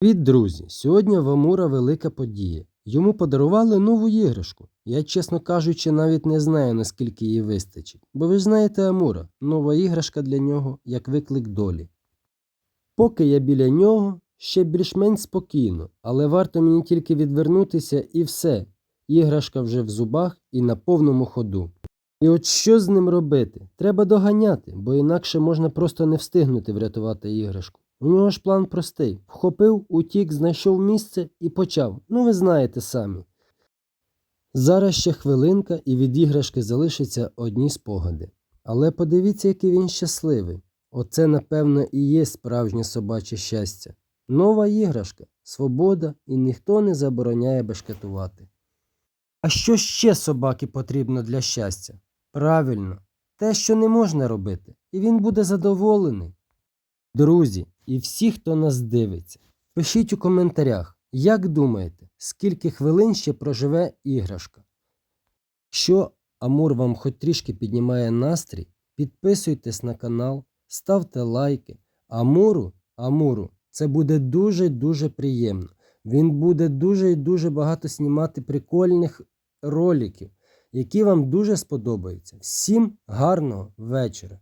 Привіт, друзі! Сьогодні в Амура велика подія. Йому подарували нову іграшку. Я, чесно кажучи, навіть не знаю, наскільки її вистачить. Бо ви ж знаєте Амура, нова іграшка для нього як виклик долі. Поки я біля нього, ще більш-менш спокійно, але варто мені тільки відвернутися і все. Іграшка вже в зубах і на повному ходу. І от що з ним робити? Треба доганяти, бо інакше можна просто не встигнути врятувати іграшку. У нього ж план простий: вхопив, утік, знайшов місце і почав. Ну, ви знаєте самі. Зараз ще хвилинка, і від іграшки залишаться одні спогади. Але подивіться, який він щасливий. Оце, напевно, і є справжнє собаче щастя. Нова іграшка, свобода, і ніхто не забороняє бешкетувати. А що ще собаки потрібно для щастя? Правильно, те, що не можна робити, і він буде задоволений. Друзі, і всі, хто нас дивиться, пишіть у коментарях, як думаєте, скільки хвилин ще проживе іграшка. Якщо Амур вам хоч трішки піднімає настрій, підписуйтесь на канал, ставте лайки. Амуру, Амуру, це буде дуже-дуже приємно. Він буде дуже і дуже багато знімати прикольних роликів, які вам дуже сподобаються. Всім гарного вечора!